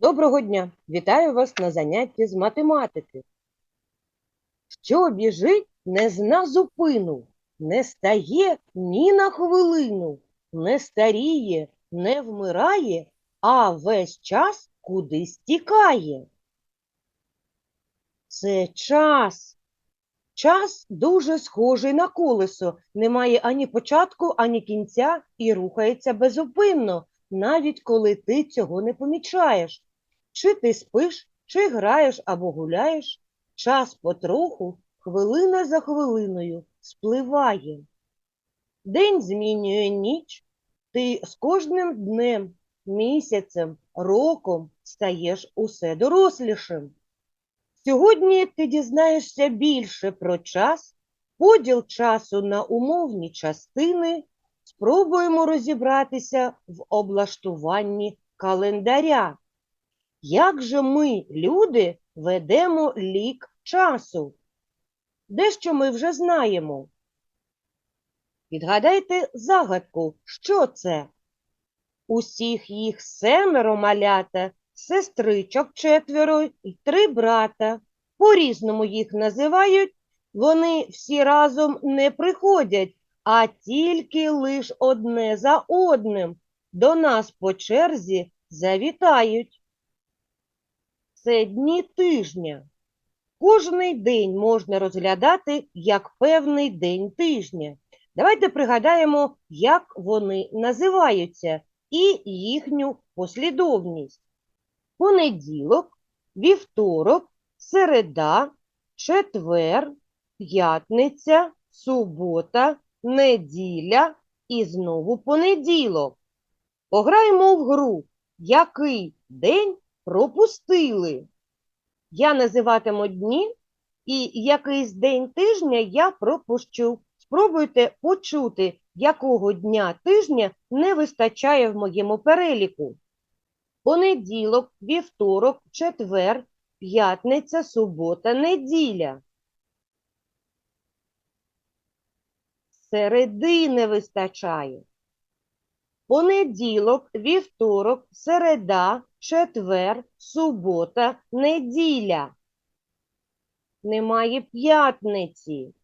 Доброго дня! Вітаю вас на занятті з математики. Що біжить, не зна зупину, не стає ні на хвилину, не старіє, не вмирає, а весь час кудись тікає. Це час. Час дуже схожий на колесо, не має ані початку, ані кінця і рухається безупинно, навіть коли ти цього не помічаєш. Чи ти спиш, чи граєш або гуляєш, час потроху, хвилина за хвилиною спливає. День змінює ніч, ти з кожним днем, місяцем, роком стаєш усе дорослішим. Сьогодні ти дізнаєшся більше про час, поділ часу на умовні частини, спробуємо розібратися в облаштуванні календаря. Як же ми, люди, ведемо лік часу? Дещо ми вже знаємо. Відгадайте загадку, що це? Усіх їх семеро малята, сестричок четверо і три брата. По-різному їх називають, вони всі разом не приходять, а тільки лиш одне за одним до нас по черзі завітають. Це дні тижня. Кожний день можна розглядати як певний день тижня. Давайте пригадаємо, як вони називаються і їхню послідовність. Понеділок, вівторок, середа, четвер, п'ятниця, субота, неділя і знову понеділок. Пограємо в гру, який день пропустили. Я називатиму дні, і якийсь день тижня я пропущу. Спробуйте почути, якого дня тижня не вистачає в моєму переліку. Понеділок, вівторок, четвер, п'ятниця, субота, неділя. Середи не вистачає. Понеділок, вівторок, середа, четвер, субота, неділя. Немає п'ятниці.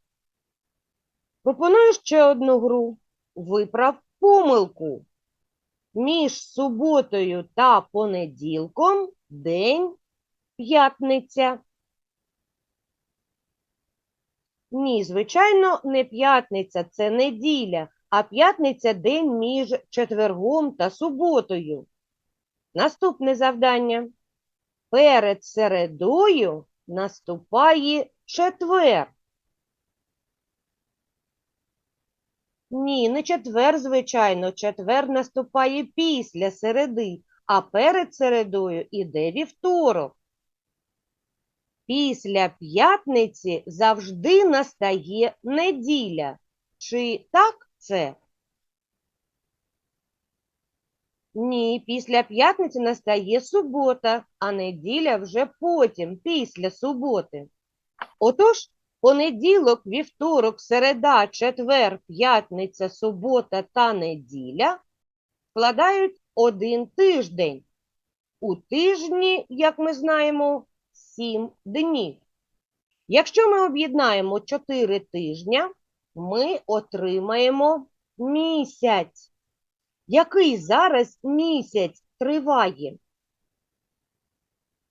Пропоную ще одну гру. Виправ помилку. Між суботою та понеділком день п'ятниця. Ні, звичайно, не п'ятниця, це неділя, а п'ятниця день між четвергом та суботою. Наступне завдання. Перед середою наступає четвер. Ні, не четвер, звичайно, четвер наступає після середи, а перед середою іде вівторок. Після п'ятниці завжди настає неділя. Чи так це? Ні, після п'ятниці настає субота, а неділя вже потім, після суботи. Отож, понеділок, вівторок, середа, четвер, п'ятниця, субота та неділя складають один тиждень. У тижні, як ми знаємо, сім днів. Якщо ми об'єднаємо чотири тижня, ми отримаємо місяць. Який зараз місяць триває?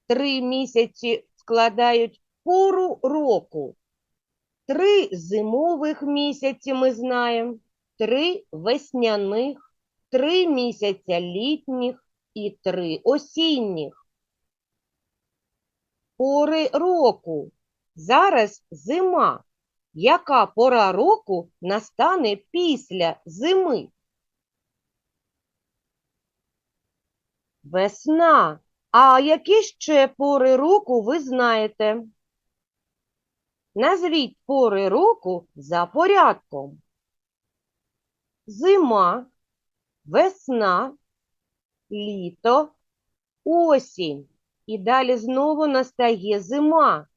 Три місяці складають пору року. Три зимових місяці ми знаємо, три весняних, три місяця літніх і три осінніх. Пори року. Зараз зима. Яка пора року настане після зими? Весна. А які ще пори року ви знаєте? Назвіть пори року за порядком. Зима, весна, літо, осінь. І далі знову настає зима.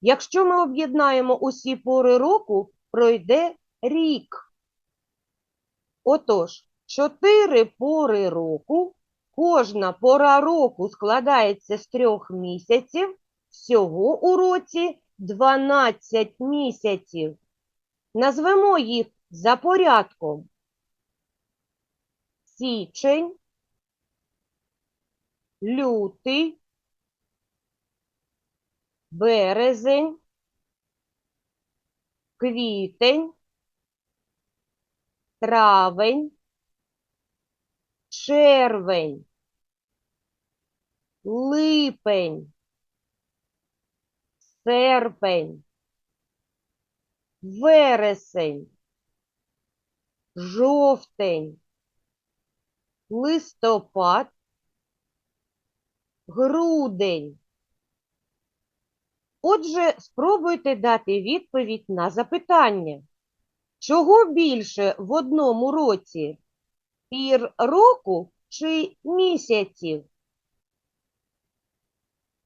Якщо ми об'єднаємо усі пори року, пройде рік. Отож, чотири пори року Кожна пора року складається з трьох місяців, всього у році 12 місяців. Назвемо їх за порядком. Січень, лютий, березень, квітень, травень, червень, липень, серпень, вересень, жовтень, листопад, грудень. Отже, спробуйте дати відповідь на запитання. Чого більше в одному році? Пір року чи місяців?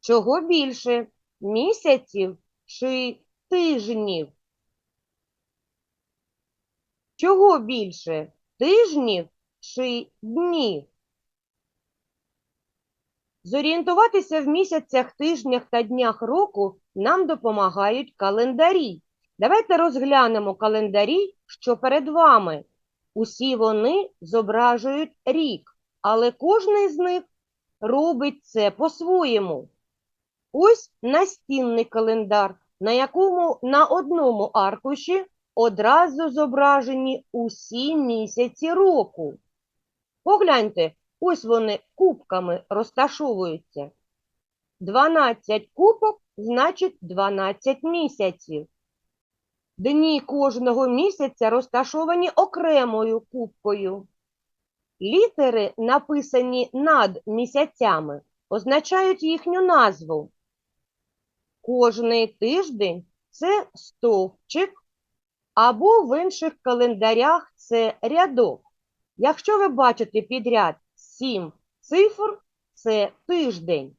Чого більше? Місяців чи тижнів? Чого більше? Тижнів чи днів? Зорієнтуватися в місяцях, тижнях та днях року нам допомагають календарі. Давайте розглянемо календарі, що перед вами. Усі вони зображують рік, але кожний з них робить це по-своєму. Ось настінний календар, на якому на одному аркуші одразу зображені усі місяці року. Погляньте, ось вони кубками розташовуються. 12 кубок значить 12 місяців. Дні кожного місяця розташовані окремою кубкою. Літери, написані над місяцями, означають їхню назву. Кожний тиждень це стовпчик, або в інших календарях це рядок. Якщо ви бачите підряд 7 цифр, це тиждень.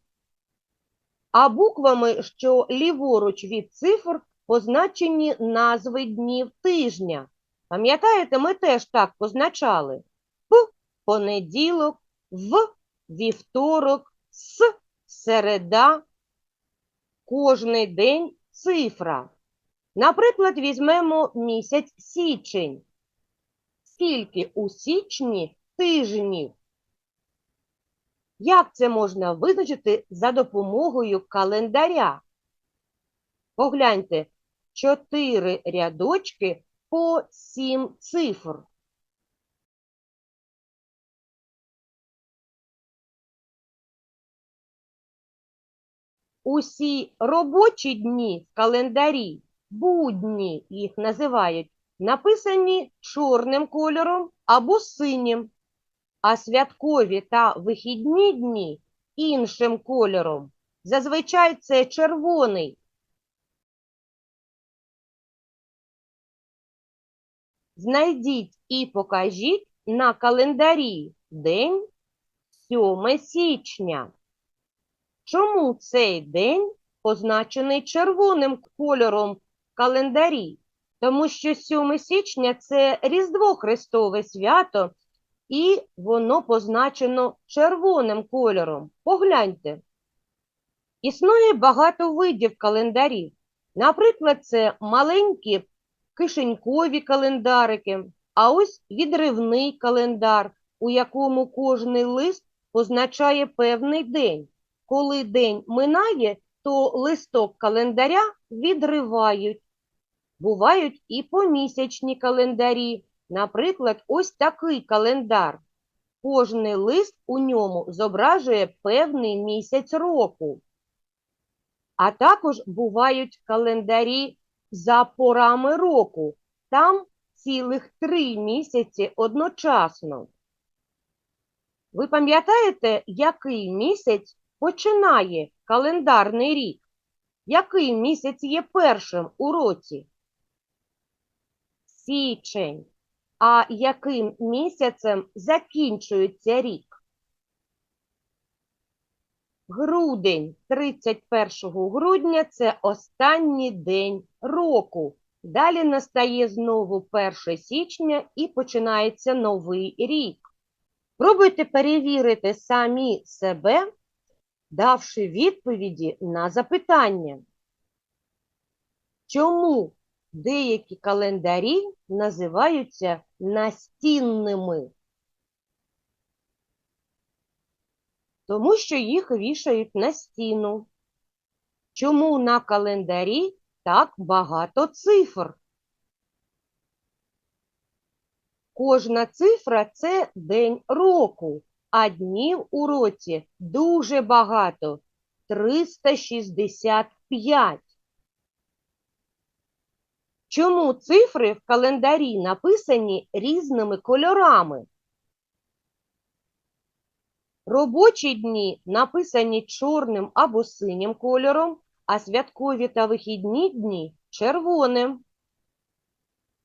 А буквами, що ліворуч від цифр, позначені назви днів тижня. Пам'ятаєте, ми теж так позначали. П понеділок, В вівторок, С середа. Кожний день цифра. Наприклад, візьмемо місяць січень. Скільки у січні тижнів? Як це можна визначити за допомогою календаря? Погляньте, чотири рядочки по сім цифр. Усі робочі дні в календарі, будні їх називають, написані чорним кольором або синім, а святкові та вихідні дні іншим кольором. Зазвичай це червоний. Знайдіть і покажіть на календарі день 7 січня. Чому цей день позначений червоним кольором календарі? Тому що 7 січня це Різдво Христове свято, і воно позначено червоним кольором. Погляньте. Існує багато видів календарів. Наприклад, це маленькі кишенькові календарики, а ось відривний календар, у якому кожний лист позначає певний день. Коли день минає, то листок календаря відривають. Бувають і помісячні календарі. Наприклад, ось такий календар. Кожний лист у ньому зображує певний місяць року. А також бувають календарі за порами року. Там цілих три місяці одночасно. Ви пам'ятаєте, який місяць починає календарний рік? Який місяць є першим у році? Січень. А яким місяцем закінчується рік? Грудень, 31 грудня це останній день року. Далі настає знову 1 січня і починається новий рік. Пробуйте перевірити самі себе, давши відповіді на запитання. Чому деякі календарі називаються настінними? Тому що їх вішають на стіну. Чому на календарі так багато цифр? Кожна цифра це день року, а днів у році дуже багато 365. Чому цифри в календарі написані різними кольорами? Робочі дні написані чорним або синім кольором, а святкові та вихідні дні червоним.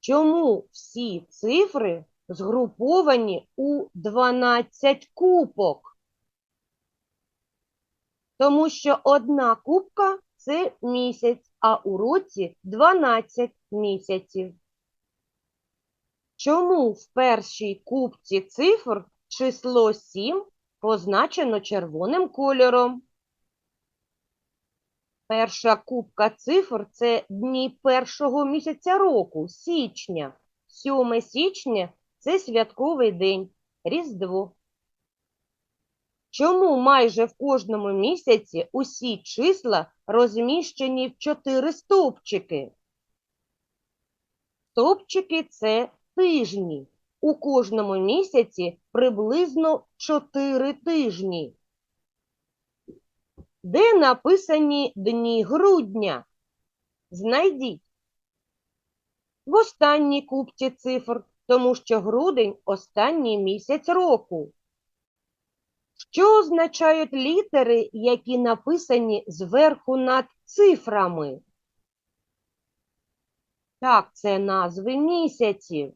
Чому всі цифри згруповані у 12 кубок? Тому що одна кубка це місяць, а у році 12 місяців. Чому в першій кубці цифр число 7 позначено червоним кольором? Перша кубка цифр – це дні першого місяця року, січня. 7 січня – це святковий день, Різдво. Чому майже в кожному місяці усі числа розміщені в чотири стовпчики? Стовпчики – це тижні. У кожному місяці приблизно 4 тижні. Де написані дні грудня? Знайдіть. В останній купці цифр, тому що грудень – останній місяць року. Що означають літери, які написані зверху над цифрами? Так, це назви місяців.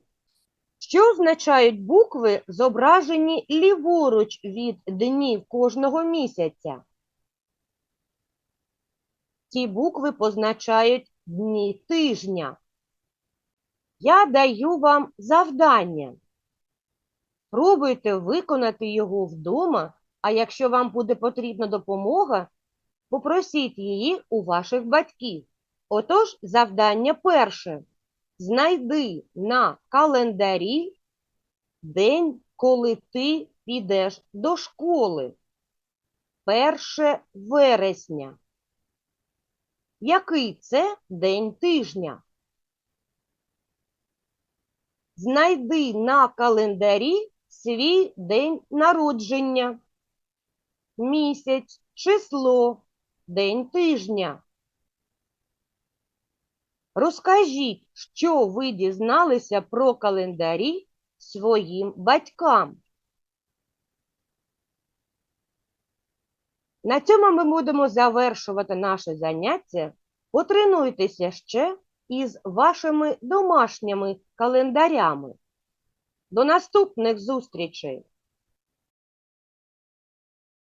Що означають букви, зображені ліворуч від днів кожного місяця? Ці букви позначають дні тижня. Я даю вам завдання. Пробуйте виконати його вдома, а якщо вам буде потрібна допомога, попросіть її у ваших батьків. Отож, завдання перше. Знайди на календарі день, коли ти підеш до школи. 1 вересня. Який це день тижня? Знайди на календарі свій день народження, місяць, число, день тижня. Розкажіть, що ви дізналися про календарі своїм батькам. На цьому ми будемо завершувати наше заняття. Потренуйтеся ще із вашими домашніми календарями. До наступних зустрічей!